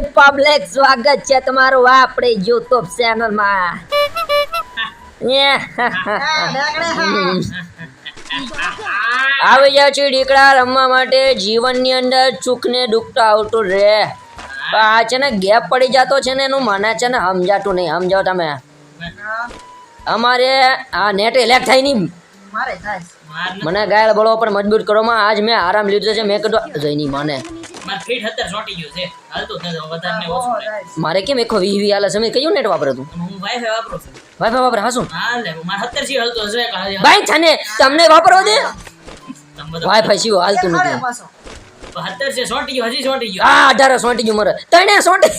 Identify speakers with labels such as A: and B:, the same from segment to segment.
A: Public સ્વાગત છે તમારું આપણે યુટ્યુબ ચેનલમાં આવી જાવ છે દીકરા રમવા માટે. જીવનની અંદર ચૂકને દુખતા આવતું રે આ છે ને ગેપ પડી જતો છે ને એનું મને છે ને સમજાતું નહીં. સમજાવો તમે. અમારે આ નેટ ઇલેક્ટ થાય નહીં.
B: થાય.
A: મને ગાયલ બળો પર મજબૂર કરવામાં આજ મેં આરામ લીધો છે. મેં કીધું જઈ નહીં
C: માર ફીટ અત્યારે ચોંટી ગયું છે. હાલતું જ વધારે ને ઓછું
A: મારે કેમ એકો વી વી આલે સમય કયું નેટ વાપરે તું?
C: હું વાઈફાઈ વાપરું છું.
A: વાઈફાઈ વાપરે હાસું?
C: હાલે માર સત્તર જી હાલતું હશે?
A: ભાઈ છને તમને વાપરો દે? વાઈફાઈ સિવાય હાલતું નથી?
C: સત્તર છે ચોંટી ગયું હજી ચોંટી ગયું.
A: આ અઢારે સોંટી ગયું મારે. તણે સોંટી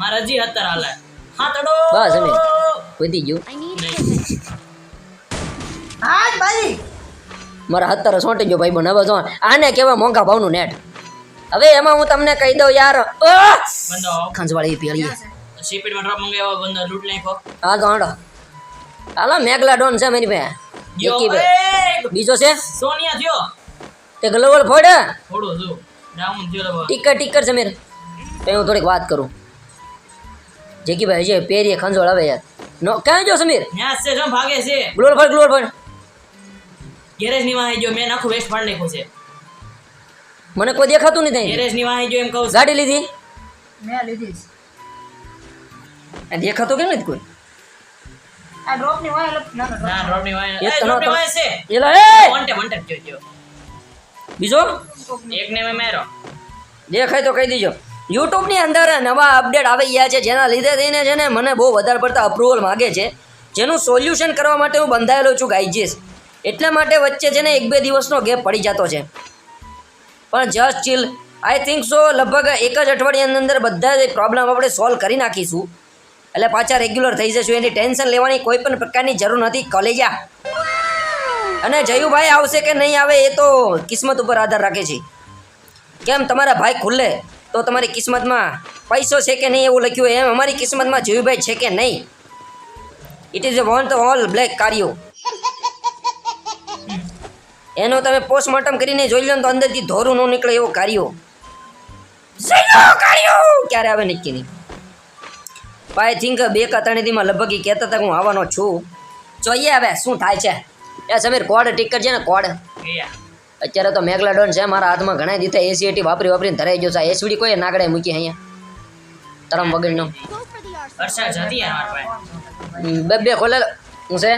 C: મારે હજી સત્તર હાલે. હા તડો!
A: બસ અમે વધી ગયું?
B: હા ભાઈ
A: મારા અત્યારે સોંટી ગયો ભાઈ બન હવે જો આને કેવા મોંઘા ભાવનું નેટ હવે એમાં હું તમને કહી દઉં યાર. ખંજવાળી પીળી
C: સીપીડમાં ડ્રોપ મંગાવ્યો બંદો લૂંટ નાખ્યો.
A: હા ગાંડો. હાલો મેગલાડોન છે મારી પાસે.
C: ગયો
A: એકી બે. બીજો છે?
C: સોનિયા થયો.
A: તે ગ્લોબલ ફોડે?
C: થોડું જો. ડાઉન થયો
A: ટીકર ટીકર છે મેર. તો હું થોડીક વાત કરું. જેકી ભાઈ જે પેરીએ ખંજોળ આવે યાર. નો ક્યાં જો સમીર?
C: ન્યાસ છે જો ભાગે છે.
A: ગ્લોબલ ફોડ ગ્લોબલ ફોડ.
C: ગેરેજની વાહે જો મેં આખું વેસ્ટ ફાડ નાખ્યું છે.
A: મને કોઈ દેખાતું નહીં
C: ગેરેજની વાહે જો એમ કહું
A: ગાડી લીધી?
B: મેં લીધી
A: આ દેખાતો કેમ નથી કોઈ?
B: આ ડ્રોપની હોય ના ના
C: ના ડ્રોપની વાહે
A: એ
C: એ ડ્રોપની
A: તો-
C: છે.
A: એલા એ!
C: વન ટેપ વન ટેપ જો જો.
A: બીજો?
C: એક ને મેં માર્યો.
A: દેખાય તો કહી દીજો. યુટ્યુબની અંદર નવા અપડેટ આવી ગયા છે જેના લીધે થઈને છે ને મને બહુ વધારે પડતા અપ્રુવલ માગે છે. જેનું સોલ્યુશન કરવા માટે હું બંધાયેલો છું ગાઈજીસ. એટલા માટે વચ્ચે છે ને એક બે દિવસનો ગેપ પડી જતો છે. પણ જસ્ટ ચીલ આઈ થિંક સો લગભગ એક જ અઠવાડિયાની અંદર બધા જ પ્રોબ્લેમ આપણે સોલ્વ કરી નાખીશું. એટલે પાછા રેગ્યુલર થઈ જશું. એની ટેન્શન લેવાની કોઈ પણ પ્રકારની જરૂર નથી. કોલેજા. અને જયુભાઈ આવશે કે નહીં આવે એ તો કિસ્મત ઉપર આધાર રાખે છે. કેમ? તમારા ભાઈ ખુલ્લે તો તમારી કિસ્મતમાં પૈસો છે કે નહીં એવું લખ્યું. એમ અમારી કિસ્મતમાં જયુભાઈ છે કે નહીં? It is want all black કાર્યો એનો તમે પોસ્ટમોર્ટમ કરીને જોઈ લો તો અંદરથી ધોરું ન નીકળે એવો કાર્યો. ક્યારે આવે નક્કી નહીં. આઈ થિંક બે કા ત્રણ દીમાં લગભગ એ કહેતા હતા કે હું આવવાનો છું. જોઈએ હવે શું થાય છે? એ સમીર કોડ ટિકટ છે ને કોડ. અત્યારે તો મેગલાડોન છે મારા હાથમાં ઘણા દીધા એસીએટી વાપરી વાપરીને ધરાઈ ગયો છે. એસવીડી કોઈ નાગડે મૂકી અહીંયા? તરમ વગરનો. બે બે ખોલે હું છે?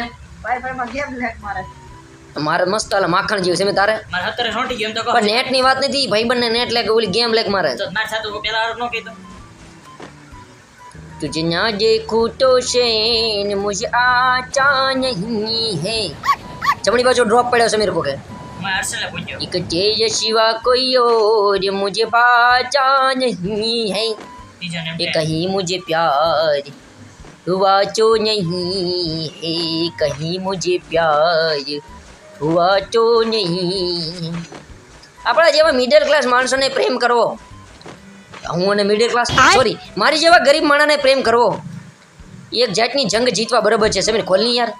B: મારે
A: મારે મસ્ત હાલે માખણ જેવું છે મેં તારે
C: મારે સત્તરે ચોંટી ગયું એમ તો કહો
A: પણ નેટની વાત નથી ભાઈ બંને નેટ લે કે ઓલી ગેમ લેક મારે
C: તો મારે સાથે પેલા નો કીધું
A: तुझे ना देखूं तो चैन मुझे आता नहीं है જમણી બાજુ ડ્રોપ પડ્યો સમીર કોકે
C: મેં હર્ષને પૂછ્યો
A: એક તેજ સિવા કોઈ और मुझे पाता नहीं है
C: ત્રીજો ને
A: ये कहीं मुझे प्यार हुआ तो नहीं है कहीं मुझे प्यार વચો નહીં. આપણા જેવા મિડલ ક્લાસ માણસોને પ્રેમ કરવો. હું અને મિડલ ક્લાસ સોરી મારી જેવા ગરીબ માણસને પ્રેમ કરવો. એક જાતની જંગ જીતવા બરાબર છે. સમીર ખોલની યાર.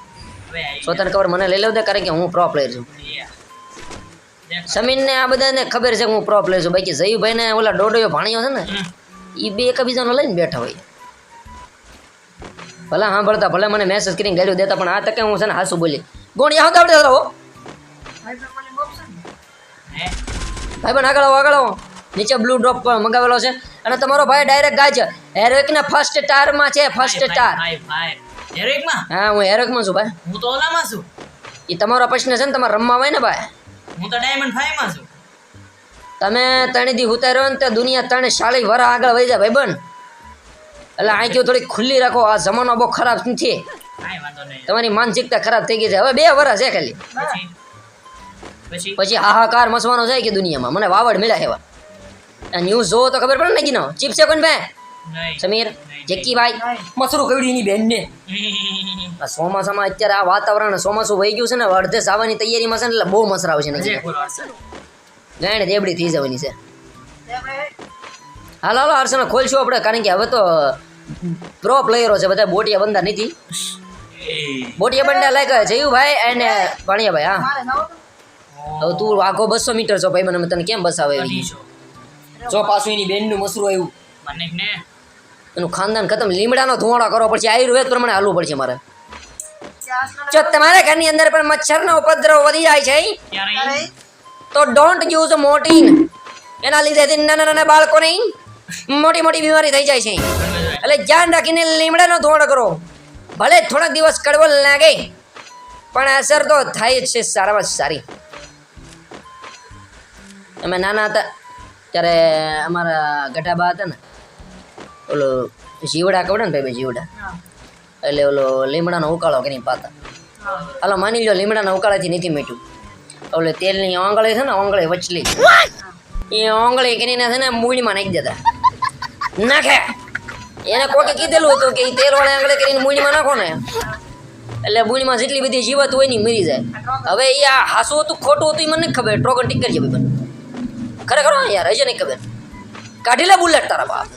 A: સ્વતંત્ર કવર મને લઈ લેવતા કારણ કે હું પ્રોપ પ્લેયર છું. સમીરને આ બધાને ખબર છે કે હું પ્રો પ્લેયર છું. બાકી જયુભાઈને ઓલા ડોડો ભાણીઓ છે ને એ બે એકબીજાનો લઈને બેઠા હોય. ભલે સાંભળતા ભલે મને મેસેજ કરીને ગાડ્યું દેતા પણ આ તકે હું છે ને હાસું બોલી. ગોણી આવતા આવડે
C: હો.
A: ભાઈ પણ આગળ આવો આગળ આવો. નીચે બ્લુ ડ્રોપ મંગાવેલો છે. અને તમારો ભાઈ ડાયરેક્ટ ગાય છે. હેરોઇકના ફર્સ્ટ સ્ટારમાં છે ફર્સ્ટ
C: ટાર.
A: હા હું હેરોઇકમાં છું ભાઈ.
C: હું તો ઓલામાં છું.
A: એ તમારો પ્રશ્ન છે ને તમારે રમવા હોય ને ભાઈ?
C: હું તો ડાયમંડ ફાઈવમાં છું.
A: તમે ત્રણ દી ઉતાર્યો ને તો દુનિયા ત્રણ સાડી વરા આગળ વહી જાય ભાઈ બન. એટલે આંખીઓ થોડી ખુલ્લી રાખો આ જમાનો બહુ ખરાબ નથી. તમારી માનસિકતા ખરાબ થઈ ગઈ છે. હવે બે વરસ છે ખાલી.
C: પછી?
A: હાહાકાર મસવાનો જાય કે દુનિયામાં? મને વાવડ મળ્યા એવા. ન્યૂઝ જોવો તો ખબર પડે ને કીનો ચીપ છે કોણ ભાઈ સમીર જેકીભાઈ મસરું કવડી એની બેનને. આ ચોમાસામાં અત્યારે આ વાતાવરણ ચોમાસું વહી ગયું છે ને અડધે સાવાની તૈયારીમાં છે ને એટલે બહુ મસરા આવશે ને. ગાયને દેબડી થઈ જવાની છે. હાલો હાલ હર્ષને ખોલશું આપણે કારણ કે હવે તો પ્રો પ્લેયરો છે બધા બોટિયા બંદા નથી. બોટિયા બંડા લાયક જયુભાઈ અને ભાણિયાભાઈ હા.
B: મારે ભાઈ તો
A: હવે તું આખો બસો મીટર છો ભાઈ મને તને કેમ બસાવે જો પાછું એની બેનનું મસરું આવ્યું.
C: મને ને.
A: એનું ખાનદાન ખતમ. લીમડાનો ધુવાડો કરવો પડશે. આયુર્વેદ પ્રમાણે હાલવું પડશે મારે. જો તમારા ઘરની અંદર પણ મચ્છરનો ઉપદ્રવ વધી જાય છે તો ડોન્ટ યુઝ મોર્ટિન એના લીધે નાના નાના બાળકોને મોટી મોટી બીમારી થઈ જાય છે. એટલે ધ્યાન રાખીને લીમડાનો ધોવાડો કરો. ભલે થોડાક દિવસ કડવો લાગે પણ અસર તો થાય જ છે સારામાં સારી. અમે નાના હતા ત્યારે અમારા ગઢાબા હતા ને ઓલો જીવડા કવડે ને ભાઈ જીવડા? એટલે ઓલો લીમડાનો ઉકાળો કરી પાતા. હાલો માની લો લીમડાના ઉકાળાથી નથી મીઠું. ઓલે તેલની ઓંગળી છે ને ઓંગળી વચલી. એ ઓંગળી કરીને છે ને મૂળીમાં નાખી દેતા. નાખે. એને કોકે કીધેલું હતું કે એ તેલવાળી આંગળી કરીને મૂળીમાં નાખો ને. એટલે મૂળીમાં જેટલી બધી જીવત હોય ને મરી જાય. હવે એ આ હાસું હતું ખોટું હતું એ મને ખબર. ટ્રોગન ટીકર છે ભાઈ ખરેખર યાર હજી નહીં ખબર. કાઢી લે બુલેટ તારા બાપ.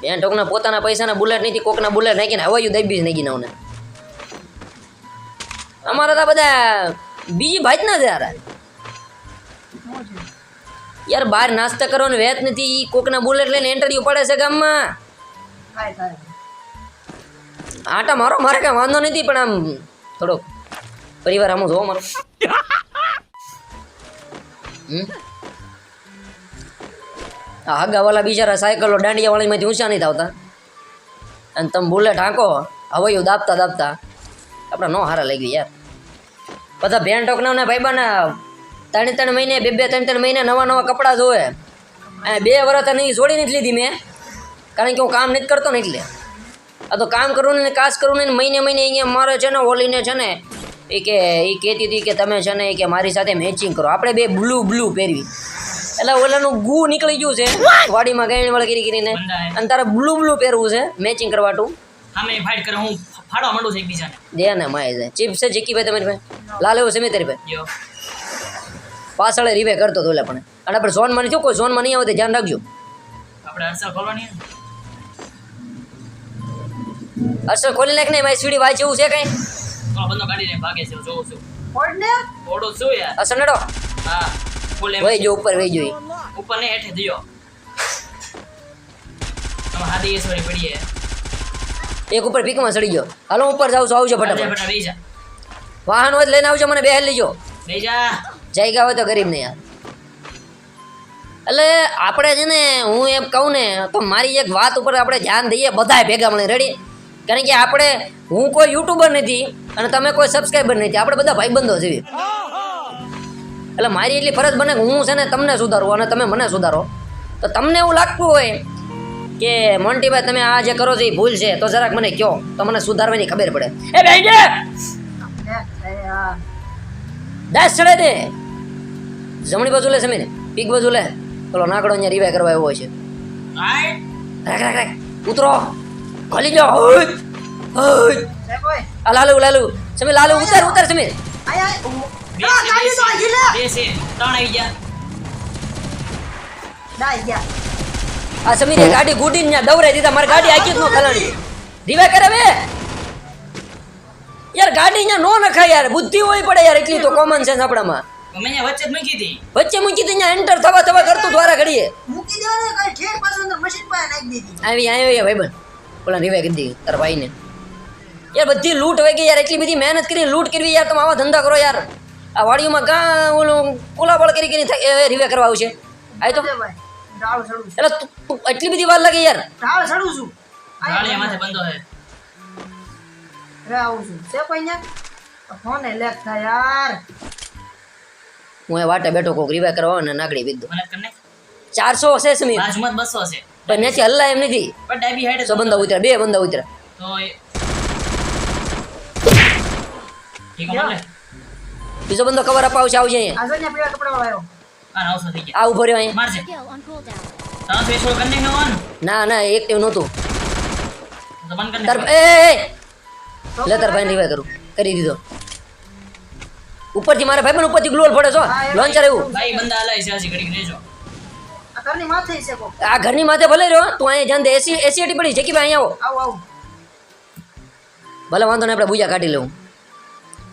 A: બેન ટોકના પોતાના પૈસાના બુલેટ નથી કોકના બુલેટ નાખીને હવાયું દબી જ નાખી નાવને અમારા તો બધા બીજી ભાઈ જ ના યાર. યાર બહાર નાસ્તા કરવાનો વેત નથી ઈ કોકના બુલેટ લઈને એન્ટરવ્યુ પડે છે ગામમાં. આટા મારો મારે કાંઈ વાંધો નથી પણ આમ થોડોક પરિવાર આમ જોવો મારો હમ? આ હગાવાલા બિચારા સાયકલો દાંડિયાવાળીમાંથી ઊંચા નહીં થતા અને તમે બુલેટ હાંકો, હવાયું દાબતા દાબતા. આપણે નો હારા લઈ ગયું. યાર બધા ભેણ ટોકના ભાઈબાના ત્રણ ત્રણ મહિને, બે બે ત્રણ ત્રણ મહિને નવા નવા કપડાં જોવે. અને બે વર્ષ નહીં છોડી નથી લીધી મેં. કારણ કે હું કામ નથી કરતો ને એટલે. આ તો કામ કરવું ને કાસ કરવું ને મહિને મહિને અહીંયા મારે છે ને, ઓલીને છે ને, એ કે, એ કહેતી હતી કે તમે છે ને કે મારી સાથે મેચિંગ કરો. આપણે બે બ્લુ બ્લુ પહેરવી. એટલે ઓલાનું ગુ નીકળી ગયું છે. વાડીમાં ગાયણ વાળા કરી કરીને. અને તારે બ્લુ બ્લુ પહેરવું છે મેચિંગ કરવાટું.
C: સામે ફાઇટ કરે હું ફાડવા માંડું છું એકબીજાને.
A: દે ને માય છે ચીપ છે જીકી ભાઈ તમારી ભાઈ લાલ એવું છે તારી ભાઈ પાછળ રીવે કરતો તો એટલે પણ. અને આપણે ઝોનમાં નહીં કોઈ ઝોનમાં નહીં આવે ધ્યાન રાખજો.
C: આપણે અરસા ખોલવાની
A: અસર ખોલી નાખ ને મારી સીડી વાંચ એવું છે કઈ?
C: બંધો કાઢીને ભાગે છે જોઉં છું.
B: પોડ ને
C: ઓડું છું યાર.
A: અસનડો
C: હા. ફૂલ એમ
A: વહી જો ઉપર વહી જોઈ.
C: ઉપર ને હેઠે દિયો તમે હાથી ઈશ્વરી પડીએ
A: એક ઉપર પીકમાં ચડી ગયો. હાલો ઉપર જાઉં છું આવજો
C: ફટા
A: ફટાફટ.
C: ફટા બેહી જા.
A: વાહન હોય લઈને આવજો મને બેહેલ લીજો.
C: બેહી જા.
A: જાયગા હોય તો ગરીબ ને યાર. એટલે આપણે છે ને હું એમ કહું ને તો મારી એક વાત ઉપર આપણે ધ્યાન દઈએ બધાય ભેગા મળે રેડી કારણ કે આપણે હું કોઈ યુટ્યુબર નથી અને તમે કોઈ સબસ્ક્રાઈબર નથી. આપણે બધા ભાઈબંધો છીએ. એટલે મારી એટલી ફરજ બને કે હું છે ને તમને સુધારું અને તમે મને સુધારો. તો તમને એવું લાગતું હોય કે મોન્ટીભાઈ તમે આ જે કરો છો એ ભૂલ છે તો જરાક મને કહો તો મને સુધારવાની ખબર પડે. એ બેન. દાસ ચડે દે જમણી બાજુ લે સમીર પીક બાજુ લે. પેલો નાકડો અહીંયા રિવાય કરવા આવ્યો છે. રાખ રાખ રાખ. ઉતરો. ખોલી જાઓ હોય હોય આ લાલુ લાલુ. સમીર લાલુ ઉતર ઉતર સમીર.
B: આય આય ઓ.
C: બે
B: આ,
C: છે
B: ગાડી તો આવી લે.
C: બે છે ત્રણ આવી ગયા.
B: ડાઈ ગયા.
A: આ સમીરે ગાડી ગુડી ને દવરાઈ દીધા મારી ગાડી આખી જ નો ખલાણી. રીવા કરે બે યાર ગાડી ને નો નખાય યાર બુદ્ધિ હોય પડે યાર એટલી તો કોમન સેન્સ આપણામાં.
C: અમે વચ્ચે જ મૂકી હતી.
A: વચ્ચે મૂકી દઈને એન્ટર થવા થવા કરતું દ્વારા ઘડીએ.
B: મૂકી દેવા ને કઈ ઠેર પાછું અંદર મશીન પાસે નાખી દીધી.
A: આવી આવી ભાઈ બન. પેલા રીવાય કરી દીધી તારા ભાઈને. યાર બધી લૂંટ વહી ગઈ યાર એટલી બધી મહેનત કરી લૂંટ કરવી યાર તમે આવા ધંધા કરો યાર. આ વાડીઓમાં કાં ઓલું કોલાબળ કરી કરીને થાય એ રીવે કરવા આવશે. આ તો. એટલે એટલી બધી વાર લાગે યાર.
B: ઢાળ ચડું છું.
C: ગાળી માથે બંધો છે
B: રે આવું છું. છે કોઈ ન્યા ફોન લેક થાય યાર.
A: હું એ વાટે બેઠો કોક રીવે કરવા ને નાગડી બીધો ચારસો હશે સમીર.
C: બાજુમાં બસો છે
A: પણ ત્યાંથી હલ્લા એમ નથી.
C: પણ ડાબી
A: બંદા બે બંદા ઉતર્યા
C: તો ઠીક
A: બીજો બંદો કવર અપાવશે આવશે અહીંયા
B: આ જો પેલા કપડા વાળો
C: આ આવશે થઈ ગયા
A: આ ઊભો રહ્યો અહીંયા.
C: મારજે
D: Skill on cooldown.
C: ત્રણસો એકસો કરી
A: ના ના એક્ટિવ નહોતું.
C: તો બંધ કરને
A: તર એ લે તાર ભાઈ રીવે કરું. કરી દીધો. ઉપરથી મારા ભાઈ પણ ઉપરથી ગ્લોલ પડે છો? લોન્ચર એવું.
C: ભાઈ બંદા હલાય છે હજી ઘડી લેજો
B: આ ઘરની માથે છે કો
A: આ ઘરની માથે ભલે રહ્યો તું અહીંયા જાન દે. એસી એસી પડી. છે કે ભાઈ અહીંયા આવો.
B: આવો આવું.
A: ભલે વાંધો નહીં આપણે બુજા કાઢી લઉં.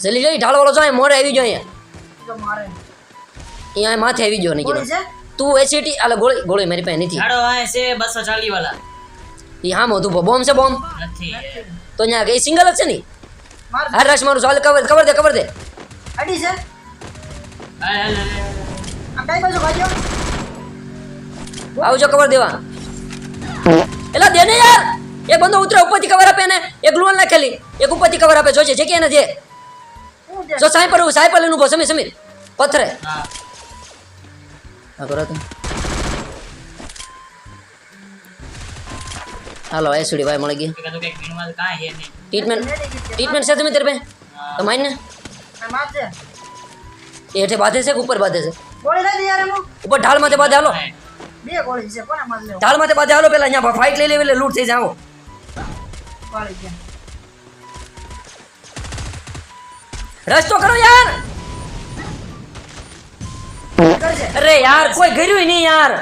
A: જલ્દી જઈ ઢાળવાળો જો અહીંયા મોરે આવી જાય અહીંયા. અહીંયા માથે આવી ગયો નહીં તું એસીટી આલે ગોળી ગોળી મારી પાસે નથી.
C: ઢાળો આ છે બસો ચાલી વાળા
A: એ હામ હતું બોમ્બ છે બોમ્બ?
C: નથી.
A: તો અહીંયા કઈ સિંગલ જ છે ને? હા રશ મારું ચાલ કવર કવર દે કવર દે.
B: અડી છે?
A: આવજો કવર દેવા. એલા દેને યાર. એક બંદો ઉતરે ઉપરથી કવર આપે ને એક ગ્લુઅલ નાખેલી. એક ઉપરથી કવર આપે જોજે જે કે એને જે.
B: જો સાહેબ
A: પર સાહેબ પર લઈને સમીર સમીર. પથરે
C: હા
A: કરો તમે હાલો એસડી ભાઈ મળી ગઈ. ટ્રીટમેન્ટ ટ્રીટમેન્ટ છે તમે તારે તો માન ને? એ હેઠે બાંધે છે કે ઉપર બાંધે છે? ઉપર ઢાળ માથે બાંધે, હાલો. ઢાળ માથે બાંધે, હાલો. પેલા અહીંયા ફાઇટ લઈ લેવી લૂટ થઈ જાઓ રસ્તો કરો યાર! અરે યાર કોઈ ગર્યું નહીં યાર.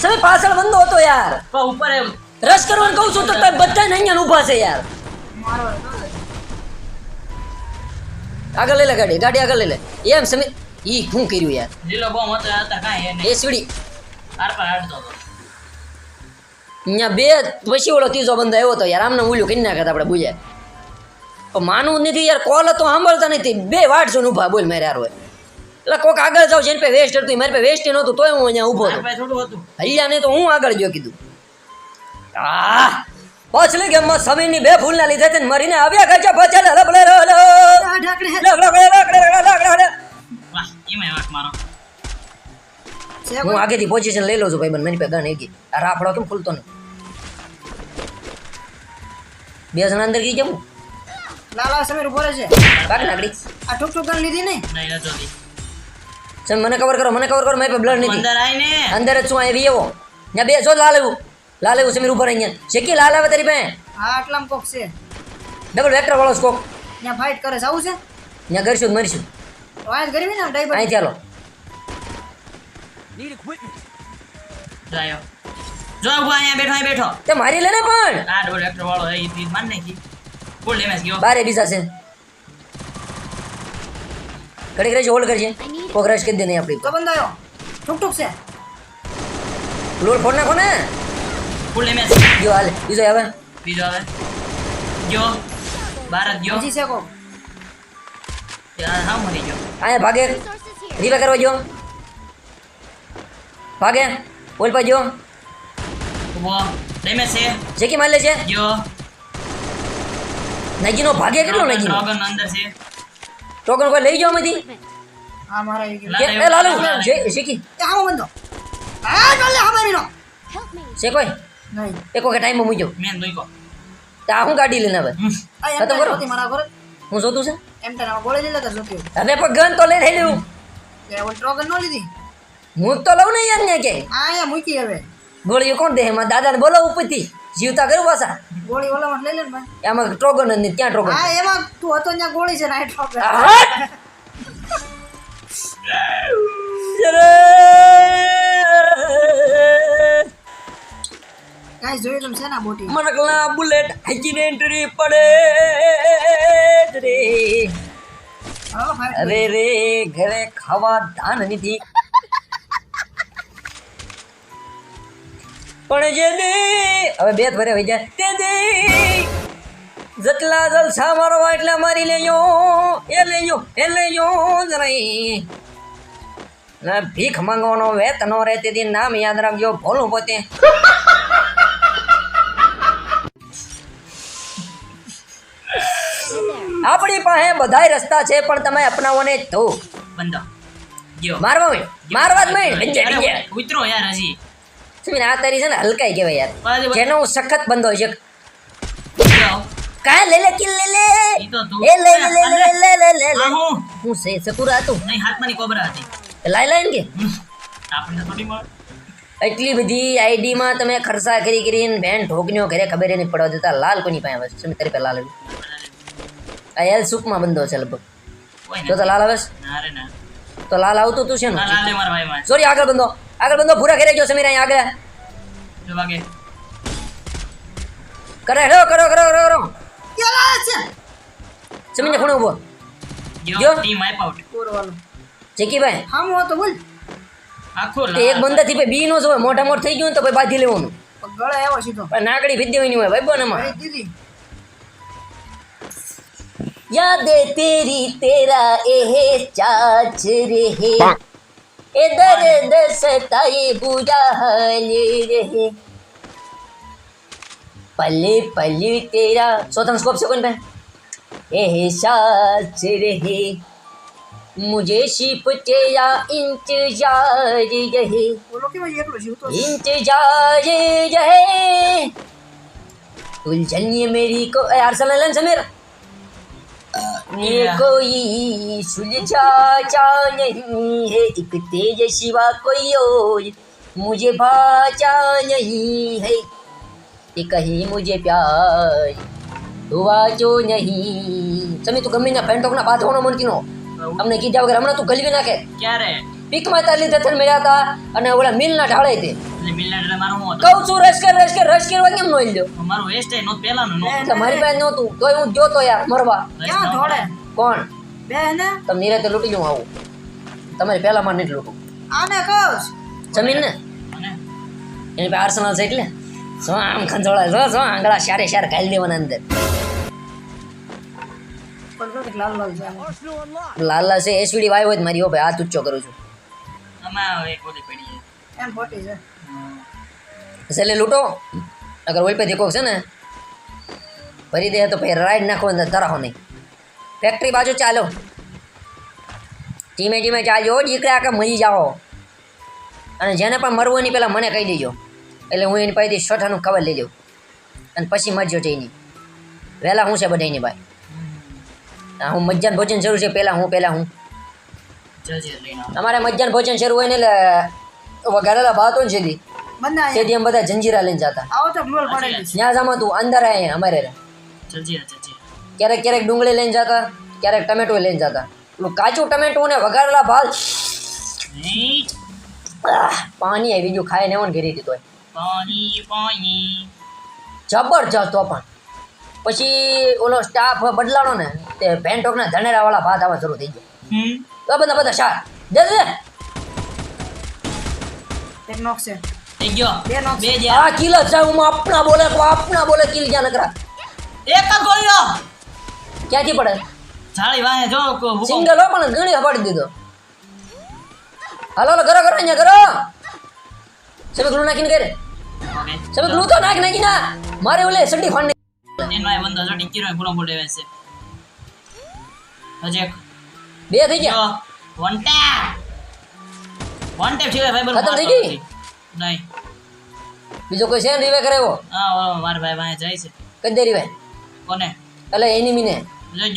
A: તમે પાછળ બંધો હતો યાર.
C: ઉપર એમ.
A: રસ કરવાનું કહું છું તો તમે બધા અહીંયા ઊભા છે યાર.
B: ને.
A: આગળ લઈ લે ગાડી ગાડી આગળ લઈ લે. એમ સમીર ઈ શું કર્યું યાર?
C: લીલો બોમ હતો હતા કાંઈ
A: એ સીડી.
C: આર પર હાડતો હતો.
A: અહીંયા બે પછી ઓળો ત્રીજો બંધ આવ્યો હતો યાર. આમને ઉલ્યું કરી નાખત આપણે બુજે. માનવું નથી યાર કોલ તો સાંભળતા નથી. બે વાટ છે ઊભા ઊભા બોલ મારે યાર હોય એટલે કોક આગળ જાવ જેને પે વેસ્ટ હતું મારી પે વેસ્ટ નહોતું તોય હું અહીંયા ઊભો હતો. હૈયા નહીં તો હું આગળ ગયો કીધું. આ પાછલી ગેમમાં સમીરની બે ફૂલના લીધે છે મરીને આવ્યા ગજા પાછળ લબડે લબડે લબડે લબડે લબડે
B: છે
A: હું? આગેથી પોઝિશન લઈ લઉં છું ભાઈ મારી પે ગણ એકી આ રાફડો કેમ ફૂલતો ને બે જણા અંદર ગઈ જવું
B: લાલા સમીર ઊભો રહે છે
A: બાકી નાકડી
B: આ ઠુક ઠુક કરી લીધી નહીં?
C: નહીં નતો દી
A: સમ મને કવર કરો મને કવર કરો મારી પાસે બ્લડ નથી.
C: અંદર આઈ ને.
A: અંદર જ શું આવી. એવો ત્યાં બે જો લાલ એવું. લાલ એવું સમીર ઉપર અહીંયા. શેકી લાલ આવે તારી પાસે?
B: હા આટલામાં કોક છે.
A: ડબલ વેક્ટર વાળો સ્કોપ
B: ત્યાં ફાઇટ કરે છે આવું છે?
A: ત્યાં કરશું તો મરીશું
B: જ કરવી ને ડાઈબર
A: અહીં ચાલો.
C: જાયો જો ઊભો અહીંયા બેઠો અહીં બેઠો.
A: તે મારી લે ને પણ.
C: આ ડબલ વેક્ટર વાળો હે ઈ માન નાખી. ફૂલ ડેમેજ ગયો
A: બારે બીજા છે ઘડી રહેશે હોલ્ડ કરજે. કોક રશ કરી દે નહીં આપણી
B: તો બંધ આવ્યો ટુક ઠુક છે.
A: લોડ ફોડ નાખો ને.
C: ફૂલ ડેમેજ
A: જો હાલ. બીજો આવે.
C: બીજો આવે. ગયો બાર જ ગયો
B: છે કોક.
C: યાર હા મરી ગયો.
A: આયા ભાગે. રીવા કરવા જો. ભાગે. બોલ પા જો.
C: ઊભો. ડેમેજ છે.
A: જેકી માલ લે છે.
C: ગયો
A: નાગીનો ભાગે કેટલો નગીનો?
C: ટોકન અંદર છે.
A: ટોકન કોઈ લઈ જાઓ મધી
B: હા મારા આવી
A: એ લાલુ જે શીખી.
B: એ હામો બંધો. આ ચાલે હામારીનો
A: છે કોઈ
B: નહીં.
A: એકો કે ટાઈમ મૂજો
C: મેં દુઈકો
A: તા હું ગાડી લઈને
C: હવે?
B: આ એમ
A: ખતમ કરો.
B: મારા ઘર?
A: હું જોતું છે?
B: એમ તો ના ગોળી લઈ લેતા જોતી
A: હવે પણ ગન તો લઈ લેવું
B: એ ઓલ ટોકન નો લીધી.
A: હું તો લઉં ને યાર ને કે
B: આ મૂકી હવે.
A: ગોળીઓ કોણ દે? એમાં દાદાને બોલો ઉપરથી. જીવતા કર્યું પાછા?
B: ગોળી ઓલામાં લઈ લે ને ભાઈ.
A: એમાં ટ્રોગન ને ત્યાં ટ્રોગન.
B: હા એમાં તું હતો ત્યાં ગોળી છે ને આ ટ્રોગન કાઈ જોઈ તમે છે ને બોટી?
A: મનકલા બુલેટ હાઈકીને એન્ટ્રી પડે રે. અરે રે ઘરે ખાવા ધાન નથી. પણ જે દે હવે બે ભરે હોય જાય. તે દે જેટલા જલસા મારવા એટલા મારી લેજો એ લેજો એ લેજો જ નહીં. ના ભીખ માંગવાનો વેત નો રહે તેથી નામ યાદ રાખજો ભોલું પોતે. આપણી પાસે બધાય રસ્તા છે પણ તમે અપનાવો ને તો.
C: બંધો.
A: મારવા મારવા જ નહીં
C: ઉતરો યાર હજી.
A: સુમિન આ તારી છે ને હલકાઈ કહેવાય યાર. જેનો હું સખત બંધ હોય
C: છે
A: કાય લે લે કિલ લે લે. એ લે લે લે લે લે લે લે
C: હું
A: સે સકુરા તું.
C: નહીં હાથમાં કોબરા હતી.
A: લાઈ લાઈન કે?
C: આપણે થોડી મળ.
A: એટલી બધી આઈડી માં તમે ખર્ચા કરી કરીને બેન ઢોકનીઓ ઘરે ખબર નહીં પડવા દેતા. લાલ કોની પાસે આવે છે? તારી પાસે લાલ આ એલ સૂપમાં બંધો છે લગભગ. જો તો લાલ આવે છે?
C: ના ના
A: તો લાલ આવતું તું છે ને
C: ના લાલે મારા ભાઈ માં
A: સોરી આગળ બંધો. આગળ બંધો પૂરા કરી ગયો સમીર અહીં આગળ.
C: જો વાગે
A: કરે હેલો કરો કરો કરો કરો.
B: કેલા છે?
A: સમીર ને ખૂણે ઊભો
C: ગયો? ટીમ વાઇપ આઉટ
B: કોરવાનો.
A: જેકી ભાઈ
B: હામો તો બોલ.
C: આખો
A: એક બંદાથી ભાઈ બી નો જો મોટા મોટ થઈ ગયું ને તો ભાઈ બાંધી લેવાનું.
B: ગળા એવો સીધો.
A: પણ નાકડી ભીધી હોય ભાઈ બોનામાં
B: માં દીધી.
A: याद तेरी तेरा एह चाच रहे। इधर दर्द सताए बुरा हाल रहे। पल पल तेरा स्वतम स्कोप से कौन पे। एहसास रहे। मुझे शिप तेरा इंतज़ार रहे। इंतज़ार रहे। उलझन ये मेरी को यार समय लंच मेरा ये कोई सुलझाचा नहीं है एक तेज सिवा कोई और मुझे भाचा नहीं है ये कहीं मुझे प्यार हुआ जो નહીં સમી તું ગમે ના પેન્ટોકના બાંધવાનો મનકીનો અમને કીધા વગર હમણાં તું ગલવી નાખે
C: ક્યારે
A: પીકમાં તાર લીધે થઈને મળ્યા હતા અને ઓલા મિલના ઢાળે તે. કહું છું રશ કર રસ કર કરવા કેમ નો લ્યો
C: મારો વેસ્ટ એ નો પેલા નો
A: મારી પાસે નહોતું તોય હું જોતો યાર મરવા.
B: ક્યાં ધોળે
A: કોણ?
B: બે ને?
A: તમે નિરાતે લૂટી લઉં આવું. તમારી પહેલા માં નથી લૂટું
B: આને કહું
A: જમીન ને? એની પાસે આર્સેનલ છે એટલે? જો આમ ખંજોળા જો જો આંગળા શારે શાર ઘાલી દેવાના અંદર.
B: લાલ લાલ છે
A: લાલા છે એસવીડી વાય હોય મારી હો ભાઈ હાથ ઉચ્ચો કરું છું.
C: આમાં એક ઓલી પડી છે.
B: એમ ખોટી છે.
A: છેલ્લે લૂંટો. અગર ઓઈ પે દેખો છે ને ભરી દે તો પછી રાઈડ નાખો અંદર તરાહો નહીં. ફેક્ટરી બાજુ ચાલો. ધીમે ધીમે ચાલજો દીકરા આખા મરી જાઓ. અને જેને પણ મરવું એની પહેલાં મને કહી દેજો. એટલે હું એની પાસેથી શોઠાનું ખબર લઈ લઉં. અને પછી મરજો જઈને. વહેલા હું છે બધાની ભાઈ? હા હું મધ્યાહન ભોજન શરૂ છે પહેલાં હું પહેલાં હું.
C: આવો.
A: અમારે મધ્યાહન ભોજન શરૂ હોય ને એટલે વઘારેલા ભાત હોય ને સીધી. સીધી. એમ બધા જંજીરા લઈને જતા.
B: આવો તો
A: ત્યાં જામાં તું અંદર આય અમારે રે. ક્યારેક ક્યારેક ડુંગળી લઈને જતા ક્યારેક ટમેટો લઈને જતા. પેલું કાચું ટમેટું ને વઘારેલા ભાત. પાણી આવી બીજું ખાઈને એવો ને ઘેરી દીધો
C: પાણી પાણી.
A: જબરજસ્ત તો પણ. પછી ઓલો સ્ટાફ બદલાણો ને તે પેન્ટોકના ધનેરાવાળા ભાત આવવા શરૂ થઈ ગયો. બધા બધા શાક દે દે
B: એક નોક
A: હાલો હાલો કરો કરો અહીંયા કરો સબે નાખીને કરે. સબે તો નાખ નાખી ના મારે ઓલે સડી ફાંડ
C: એનો
A: બે થઈ ગયા.
C: વન ટેપ વન ટેપ છે ભાઈ
A: ખતમ થઈ ગઈ?
C: નહીં.
A: બીજો કોઈ છે રીવે કરે એવો
C: હા મારા ભાઈ ભાઈ જાય છે.
A: કઈ દે રીવે
C: કોને?
A: એટલે એનિમી ને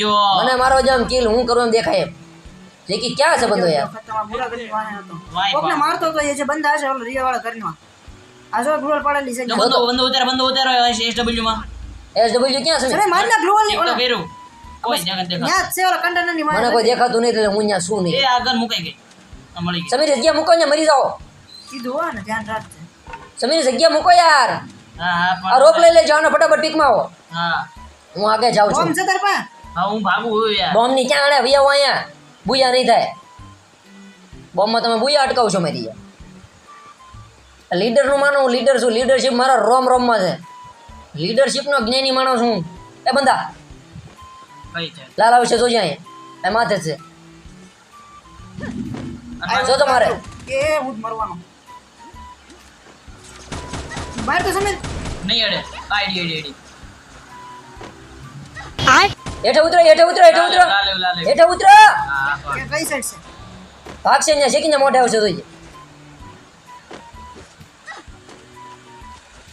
C: જો.
A: મને મારો જામ કિલ હું કરું એમ દેખાય એમ. જે કે ક્યાં છે બંધો યાર?
B: કોકને મારતો તો એ જે બંદા છે ઓલો રિયા વાળા કરીનો આ જો ગ્લોલ પડેલી છે.
C: બંદો બંદો ઉતાર બંદો ઉતાર એસડબલ્યુ માં.
A: એસડબલ્યુ ક્યાં છે?
B: અરે મારના ગ્લોલ
C: ઓલો તો કર્યું કોઈ
B: ની
A: મને કોઈ દેખાતું નહીં એટલે હું અહીંયા શું
C: એ
A: નહીં
C: આગળ મુકાઈ ગઈ. આ મળી ગઈ.
A: સમીર જગ્યા મૂકો ને મરી જાઓ.
B: કીધું હોય ને ધ્યાન રાખજે.
A: સમીર જગ્યા મૂકો યાર.
C: હા હા
A: રોપ લઈ લેજો અને ફટાફટ પીકમાં આવો.
C: હા.
A: હું આગળ જાઉં છું.
B: છે તાર પા
C: હા હું ભાગું હું યાર.
A: બોમ્બની ક્યાં આણે ભૈયા અહીંયા? બુયા નહીં થાય. બોમ્બમાં તમે બુયા અટકાવશો લીડરનું માનો હું લીડર છું લીડરશિપ મારા રોમ રોમમાં છે. લીડરશિપનો જ્ઞાની માણસ હું. એ બંદા
C: કઈ છે?
A: લાલા વિશે જોજે અહીંયા. એ માથે જ છે જો તમારે
B: એ હું જ મરવાનો. બહાર તો સમજ
C: નહીં અડે. આઈડી આઈડી આઈડી
A: હેઠે ઉતરો હેઠે ઉતરો હેઠે ઉતરો. હેઠે ઉતરો.
B: કઈ સાઈડ છે?
A: ભાગશે ને શેકીને મોઢે આવશે જોજે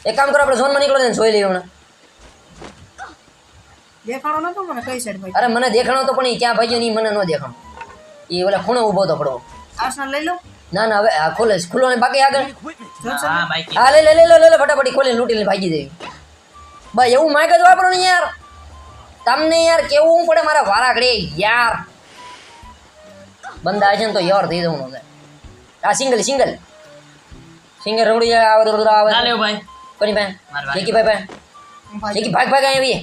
A: એક કામ કરો આપણે ઝોનમાં નીકળો ને જોઈ લઈએ હમણાં.
B: દેખાડો નતો મને કઈ સાઈડ ભાઈ
A: અરે મને દેખાણો તો પણ એ ક્યાં ભાઈ ની મને ન દેખાણો એ ઓલા ખૂણો ઊભો તો પડો.
B: આસન લઈ લો.
A: ના ના હવે આ ખોલે ખુલ્લો ને બાકી આગળ.
C: હા
A: લે લે લે લે લે ફટાફટ ખોલે લૂટી લે ભાગી દેવી ભાઈ એવું માઈક જ વાપરો ને યાર. તમને યાર કેવું પડે મારા વારા ઘડે? યાર. બંદા છે ને તો યાર દઈ દઉં આ સિંગલ સિંગલ. સિંગલ રવડી આવે આવે.
C: ભાઈ.
A: કોની પાસે? જેકી ભાઈ
B: ભાઈ.
A: જેકી ભાગ ભાગ આવી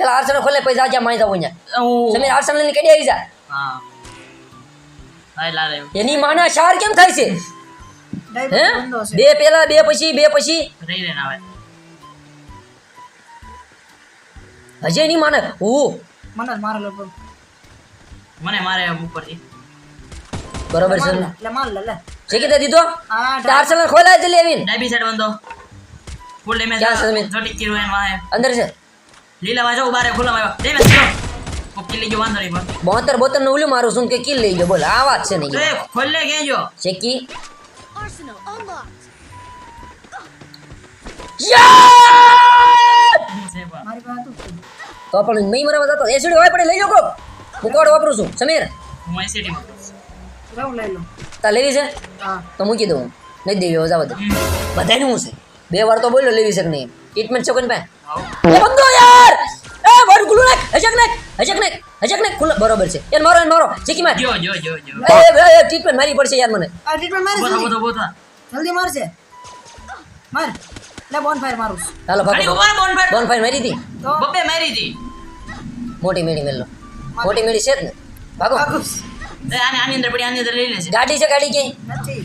A: પેલા આર્સનલ ખોલે પૈસા આજા માઈ જાવ અહીંયા. તમે આર્સનલની કડી આવી જા એની માના શાર કેમ થાય છે? હે? બે પેલા બે પછી બે પછી.
C: રહી રહીને આવે
A: હજે નહીં માને? હું
B: મને જ મારે લગભગ
C: મને મારે ઉપરથી.
A: બરોબર છે.
B: લે લે માર લે લે.
A: શેકી દે દીધો?
B: આ
A: ચારસલ ખોલાય જલ્દી આવીને.
C: ડાબી સાઈડ બંધો. ફૂલ ડેમેજ
A: ક્યાં છે અંદર છે.
C: લીલા વાજો ઊભા રે ખુલ્લા માં. ડેમેજ જો ઓ કિલ્લી જો વાંધો નહીં
A: બોતર બોતેરનું ઓલું મારું શું કે કિલ લઈ ગયો? બોલ આ વાત છે નહીં
C: એ ખોલે કે જો.
A: શેકી? તો પણ નહીં મરાવા જતો એસડી હોય પડે લઈ લો કોક. હું કોડ વાપરું છું. સમીર.
C: હું એસીટી માં.
B: લઈ લો
A: તા લેવી છે?
B: હા.
A: તો મૂકી દઉં. નહીં દેવી હવે જવા દે બધાને હું છે. બે વાર તો બોલ્યો લેવી છે કે નહીં? ટ્રીટમેન્ટ છે
C: આવો
A: એ બંધો યાર! એ વર ગુલુ નાખ હજક નાખ હજક નાખ હજક નાખ ખુલ્લો બરોબર છે. યાર મારો એને મારો ચીકી માર.
C: જો જો જો જો.
A: એ ટ્રીટમેન્ટ મારી પડશે યાર મને.
B: આ ટ્રીટમેન્ટ મારી
C: ઊભો થા, ઊભો
B: જલ્દી મારશે. માર. લે બોનફાયર મારું. છું.
A: હાલો ભાગો.
C: bonfire.
A: બોનફાયર ફાઈન મારી
B: દી.
C: બબ્બે મારી દી.
A: મોટી મેડી મેલ્લો મોટી મેડી છે જ ને. ભાગો.
C: એ આને આની અંદર પડી આની અંદર લઈ લેશે
A: ગાડી છે ગાડી કે
B: નથી.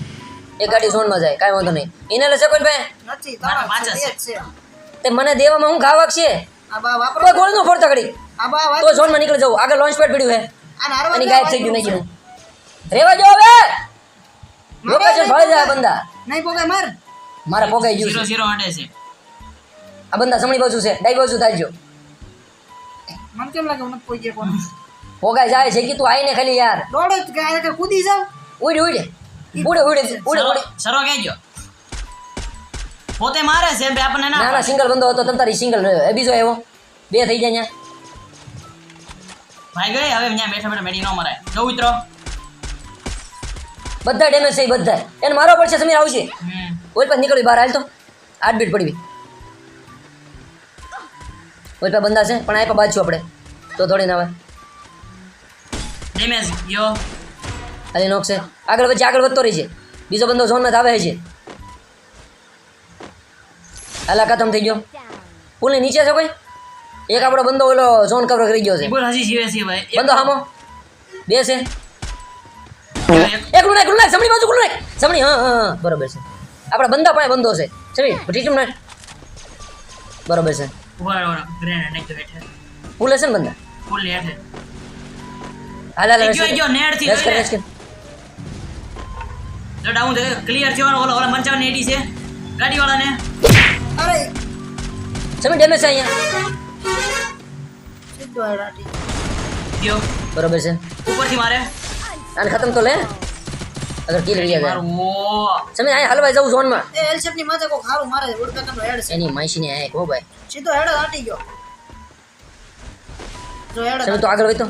A: એ ગાડી ઝોનમાં જાય કાઈ વાંધો નહીં. એને લેશે કોઈ ભાઈ?
B: નથી
C: તારા
B: છે જ છે.
A: તે મને દેવામાં હું ખાવાક છે. કોઈ ગોળ નો
B: ફોડ તકડી
A: તો ઝોનમાં નીકળી જવું આગળ લોન્ચ પેડ પડ્યું હે.
B: દે,
A: ગાયબ થઈ ગયું નહીં રેવા જો હવે. લોકેશન ભળી જાય બંદા.
B: નહીં પોગાય માર.
A: મારા પોગાઈ ગયું
C: ઝીરો ઝીરો હટે છે.
A: આ બંદા સમણી બાજુ છે. ડાઈ બાજુ થાજો
B: મને કેમ લાગે મને કોઈ કોણ?
A: પોગાઈ જાય છે. કે તું આઈને ખાલી યાર.
B: દોડો જ કે આ કૂદી જાવ
A: ઉડે ઉડે. ઉડે ઉડે ઉડે
C: સરો સરો કહેજો પોતે મારે છે બે આપણને ના
A: ના ના સિંગલ બંદો હતો તમ તારી સિંગલ રહ્યો. એ બીજો આવ્યો. બે થઈ જાય
C: ભાઈ ગઈ હવે અહીંયા બેઠા બેઠા મેડી ન મરાય. જો ઉતરો
A: બધા ડેમેજ છે બધા એને મારો પડશે સમીર આવશે
C: કોઈ
A: ઓલ પર નીકળી બહાર હાલ તો. આઠ બીટ પડી ઓલ પર બંદા છે પણ આ પર બાજુ આપણે. તો થોડી ના આવે.
C: ડેમેજ યો.
A: ખાલી નોક છે. આગળ વચ્ચે આગળ વધતો રહી છે બીજો બંદો ઝોનમાં જ આવે છે. હાલા ખતમ થઈ ગયો. પુલની નીચે છે કોઈ? એક આપણો બંદો ઓલો ઝોન કવર કરી ગયો છે.
C: બોલ હજી જીવે છે ભાઈ.
A: બંદો હામો. બે છે.
C: એક-
A: એક લું નાખ નાખ સમણી બાજુ નાખ સમણી હા હા બરોબર છે. આપણા બંદા પાસે બંધો છે. સમણી ઠીક નાખ બરોબર છે.
C: પુલે.
A: પુલ હશે ને બંદા?
C: ફૂલ હેઠે.
A: હાલ હાલ
C: ગયો. ક્લિયર થયો ઓલા ઓલા મંચાવ ને એડી છે.
B: અરે
A: સમણી ડેમેજ છે અહીંયા
B: સીધો આ રાટી
C: ગયો
A: બરોબર છે
C: ઉપરથી મારે
A: આને ખતમ તો લે અગર કિલ રહ્યા જાય
C: મારું ઓ
A: સમય અહીંયા હલવાઈ જાઉં ઝોનમાં
B: એ એલ શેપની માથે કોક હારું મારે ઉડકા હેડ છે
A: એની માઈસીને આ એક હો ભાઈ
B: સીધો હેડ જ આટી ગયો જો હેડ જ
A: સમય તો આગળ હોય તો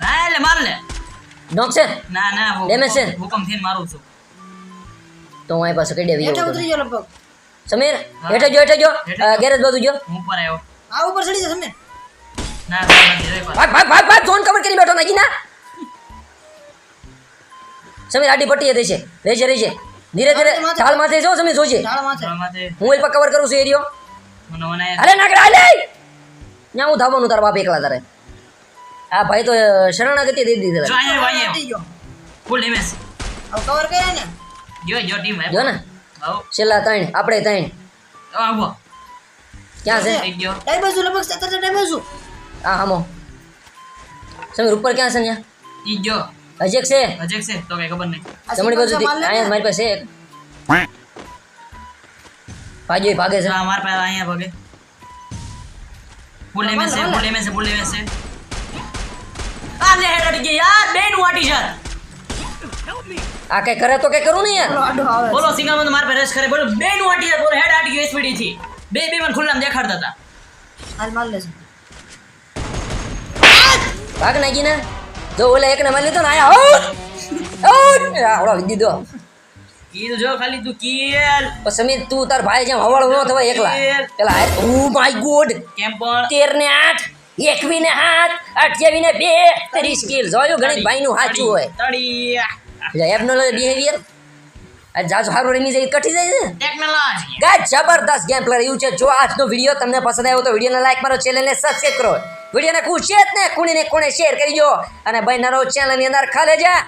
C: હા એટલે માર લે
A: નોક છે
C: ના ના હું
A: Damage છે?
C: હુકમ થઈને મારું છું
A: તો હું અહીં પાસે કઈ દેવી
B: હેઠે ઉતરી ગયો લગભગ
A: સમીર હેઠે જો હેઠે જો. ગેરેજ બાજુ જો.
C: હું ઉપર આવ્યો.
B: આ ઉપર ચડી જા સમીર.
C: ના.
A: ભાગ ભાગ ભાગ ભાગ. ઝોન કવર કરી બેઠો નાખી ના. સમીર આડી પટ્ટી દેશે. રહેશે રહેશે ધીરે ધીરે.
B: ઢાળ માથે.
A: જો સમીર જોજે.
B: ઢાળ માથે.
C: માથે.
A: હું એ પર કવર કરું છું એરિયો.
C: મને મને
A: અરે નાકડા હાલે ન્યા હું ધાવવાનું તારા બાપ એકલા તારે. આ ભાઈ તો શરણાગતિ દઈ દીધી
C: ફૂલ ડેમેજ
B: કવર કરે ને?
C: જો જો ટીમ
A: જો ને. છેલ્લા ત્રણ આપણે ત્રણ.
C: આવો
A: ક્યાં છે?
B: ડાઈ બાજુ લગભગ સત્તર ડાઈ બાજુ.
A: હા હામો. સમીર ઉપર ક્યાં છે ન્યા
C: ઈ જો
A: હજેક છે?
C: હજેક છે તો કઈ ખબર નહીં.
A: જમણી બાજુ અહીંયા મારી પાસે એક. ભાગ્યો ભાગે છે.
C: હા માર પાસે અહીંયા ભાગે. બોલે ડેમેજ છે બોલે ડેમેજ છે બોલે ડેમેજ છે. આ લે હેડ અડી યાર બેન વાટી છે
A: આ કઈ કરે તો કઈ કરું ને યાર
B: પેલો આડો આવે
C: બોલો સિંગામાં માર પાસે રેસ કરે. બોલો બે નું આટી બોલો હેડ આટી ગયો એસપીડી થી. બે બે મને ખુલ્લામાં દેખાડતા હતા.
B: હાલ માર લેજો.
A: ભાગ નાખી ને. જો ઓલા એકને મારી લીધો ને આયા આઉટ આઉટ આવડો દીધો.
C: કીલ જો ખાલી તું કીલ.
A: પણ સમીર તું તાર ભાઈ જેમ હવાળો ન થવાય એકલા. પેલા ઓ માય ગોડ!
C: કેમ પણ?
A: 13 ને આઠ એકવી ને હાથ અઠ્યાવી ને બે. તારી સ્કિલ જોયું? ગણિત ભાઈ નું સાચું હોય.
C: તડી
A: એટલે એબનોલોજી બિહેવિયર આ જાજ સારું રમી જાય કટી જાય છે.
C: ટેકનોલોજી
A: ગાય જબરદસ્ત ગેમ પ્લેયર એવું છે જો આજનો વીડિયો તમને પસંદ આવ્યો તો વિડીયોને લાઈક મારો ચેનલને સબસ્ક્રાઇબ કરો. વિડીયોને ખુશ છે ને? ખૂણીને કોણે શેર કરી દો. અને ભાઈ નરો ચેનલની અંદર ખાલે જા